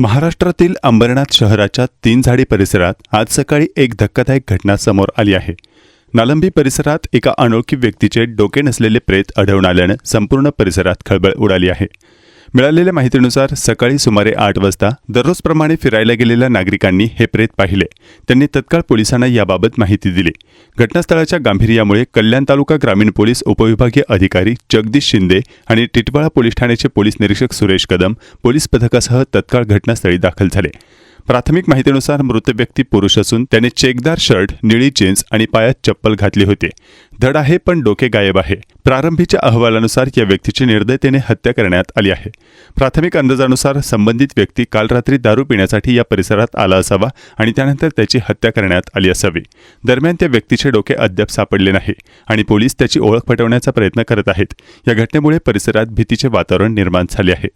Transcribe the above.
महाराष्ट्रातील अंबरनाथ शहराच्या तीन झाडी परिसरात आज सकाळी एक धक्कादायक घटना समोर आली आहे. नालंबी परिसरात एका अनोळखी व्यक्तीचे डोके नसलेले प्रेत आढळून आल्यानं संपूर्ण परिसरात खळबळ उडाली आहे. मिळालेल्या माहितीनुसार सकाळी सुमारे आठ वाजता दररोजप्रमाणे फिरायला गेलेल्या नागरिकांनी हे प्रेत पाहिले. त्यांनी तत्काळ पोलिसांना याबाबत माहिती दिली. घटनास्थळाच्या गांभीर्यामुळे कल्याण तालुका ग्रामीण पोलीस उपविभागीय अधिकारी जगदीश शिंदे आणि टिटवाळा पोलीस ठाण्याचे पोलीस निरीक्षक सुरेश कदम पोलीस पथकासह तत्काळ घटनास्थळी दाखल झाले. प्राथमिक माहितीनुसार मृत व्यक्ती पुरुष असून त्याने चेकदार शर्ट निळी जीन्स आणि पायात चप्पल घातली होती. धड आहे पण डोके गायब आहे. प्रारंभीच्या अहवालानुसार या व्यक्तीची निर्दयतेने हत्या करण्यात आली आहे. प्राथमिक अंदाजानुसार संबंधित व्यक्ती काल रात्री दारू पिण्यासाठी या परिसरात आला असावा आणि त्यानंतर त्याची हत्या करण्यात आली असावी. दरम्यान त्या व्यक्तीचे डोके अद्याप सापडले नाही आणि पोलीस त्याची ओळख पटवण्याचा प्रयत्न करत आहेत. या घटनेमुळे परिसरात भीतीचे वातावरण निर्माण झाले आहे.